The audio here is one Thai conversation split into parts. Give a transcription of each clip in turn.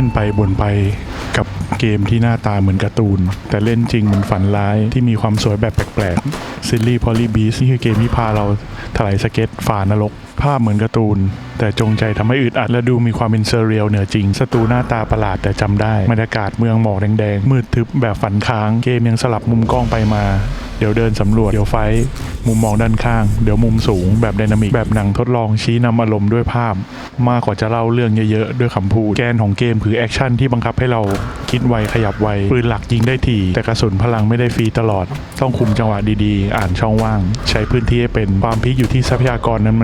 ล่นไปบ่นไปกับเกมที่หน้าตาเหมือนการ์ตูน แต่เล่นจริงเหมือนฝันร้ายที่มีความสวยแบบแปลกๆซิลลี่พอลลี่บีสนี่คือเกมที่พาเราถลายสเก็ตฝ่านรก ภาพเหมือนการ์ตูน แต่จงใจทำให้อึดอัดและดูมีความเป็นเซเรียลเหนือจริงศัตรูหน้าตาประหลาดแต่จำได้บรรยากาศเมืองหมอกแดงๆมืดทึบแบบฝันค้างเกมยังสลับมุมกล้องไปมาเดี๋ยวเดินสำรวจ เดี๋ยวไฟ มุมมองด้านข้าง เดี๋ยวมุมสูง แบบไดนามิก แบบหนังทดลองชี้นำอารมณ์ด้วยภาพ มากกว่าจะเล่าเรื่องเยอะๆ ด้วยคำพูด แกนของเกมคือแอคชั่นที่บังคับให้เราคิดไว ขยับไว ปืนหลักยิงได้ที แต่กระสุนพลังไม่ได้ฟรีตลอด ต้องคุมจังหวะดีๆ อ่านช่องว่าง ใช้พื้นที่ให้เป็น ความพีคอยู่ที่ทรัพยากรนั้น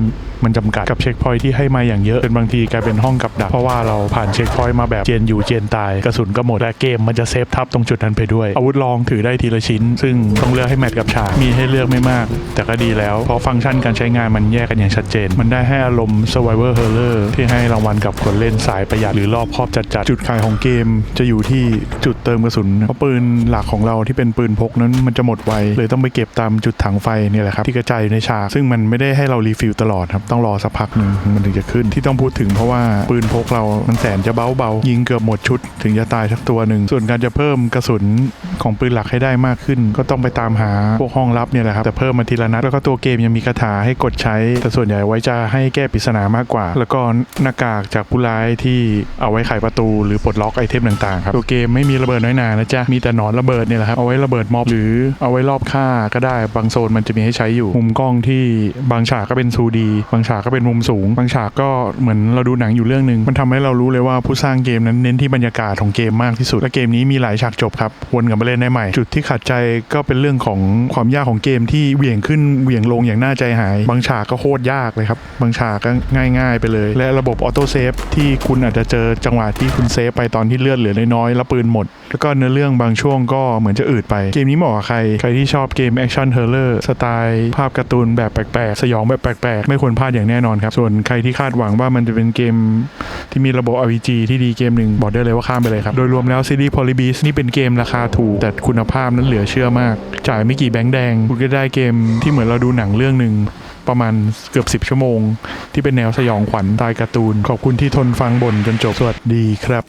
มันมันจำกัดกับเช็คพอยที่ให้มาอย่างเยอะจนบางทีกลายเป็นห้องกับดัก เพราะว่าเราผ่านเช็คพอยมาแบบเจนอยู่เจนตายกระสุนก็หมดและเกมมันจะเซฟทับตรงจุดนั้นไปด้วย อาวุธลองถือได้ทีละชิ้น ซึ่งต้องเลือกให้แมทกับฉากมีให้เลือกไม่มาก แต่ก็ดีแล้วเพราะฟังก์ชันการใช้งานมันแยกกันอย่างชัดเจน มันได้ให้อารมณ์ survivor horror ที่ให้รางวัลกับคนเล่นสายประหยัดหรือรอบครอบจัดๆจุดขายของเกม จะอยู่ที่จุดเติมกระสุนเพราะปืนหลักของเราที่เป็นปืนพกนั้นมันจะหมดไวเลยต้องไปเก็บตามจุดถังไฟนี่แหละครับที่กระจายอยู่ในฉากซึ่งมันไม่ได้ให้เรารีฟิลตลอดครับตองรอสักพักหนึ่งมันถึงจะขึ้นที่ต้องพูดถึงเพราะว่าปืนพกเรา มันแสนจะเบาเบาๆยิงเกือบหมดชุด ถึงจะตายสักตัวหนึ่งส่วนการจะเพิ่มกระสุนของปืนหลักให้ได้มากขึ้น ก็ต้องไปตามหาพวกห้องลับเนี่ยแหละครับแต่เพิ่มมาทีละนัดแล้วก็ตัวเกมยังมีคาถาให้กดใช้ แต่ส่วนใหญ่ไว้จะให้แก้ปริศนามากกว่า แล้วก็หน้ากากจากผู้ร้ายที่เอาไว้ไขประตูหรือปลดล็อกไอเทมต่างๆครับตัวเกมไม่มีระเบิดน้อยนานะจ๊ะมีแต่หนอนระเบิดเนี่ยแหละครับเอาไว้ระเบิดม็อบหรือเอาไว้รอบฆ่าก็ได้บางโซนมันจะมีให้ใช้อยู่มุมกล้องที่บางฉากก็เป็น 2D บางฉากก็เป็นมุมสูง บางฉากก็เหมือนเราดูหนังอยู่เรื่องหนึ่งมันทำให้เรารู้เลยว่าผู้สร้างเกมนั้นเน้นที่บรรยากาศของเกมมากที่สุดและเกมนี้มีหลายฉากจบครับวนกลับมาเล่นได้ใหม่ จุดที่ขัดใจก็เป็นเรื่องของความยากของเกมที่เหวี่ยงขึ้นเหวี่ยงลงอย่างน่าใจหาย บางฉากก็โคตรยากเลยครับบางฉากก็ง่าย ๆ ไปเลย และระบบออโต้เซฟที่คุณอาจจะเจอจังหวะที่คุณเซฟไปตอนที่เลือดเหลือน้อยๆแล้วปืนหมด แล้วก็เนื้อเรื่องบางช่วงก็เหมือนจะอืดไป เกมนี้เหมาะกับใคร ใครที่ชอบเกมแอคชั่นเฮอร์เลอร์สไตล์ภาพการ์ตูนแบบแปลกๆ สยองแบบแปลกๆ ไม่ควรพลาดอย่างแน่นอนครับ ส่วนใครที่คาดหวังว่ามันจะเป็นเกมที่มีระบบ RPG ที่ดีเกมหนึ่งบอกได้เลยว่าข้ามไปเลยครับ โดยรวมแล้วซีรีส์ Polybeast นี่เป็นเกมราคาถูก แต่คุณภาพนั้นเหลือเชื่อมาก จ่ายไม่กี่แบงค์แดง คุณก็ได้เกมที่เหมือนเราดูหนังเรื่องหนึ่งประมาณเกือบ 10 ชั่วโมง ที่เป็นแนวสยองขวัญตายการ์ตูน ขอบคุณที่ทนฟังบ่นจนจบสวัสดีครับ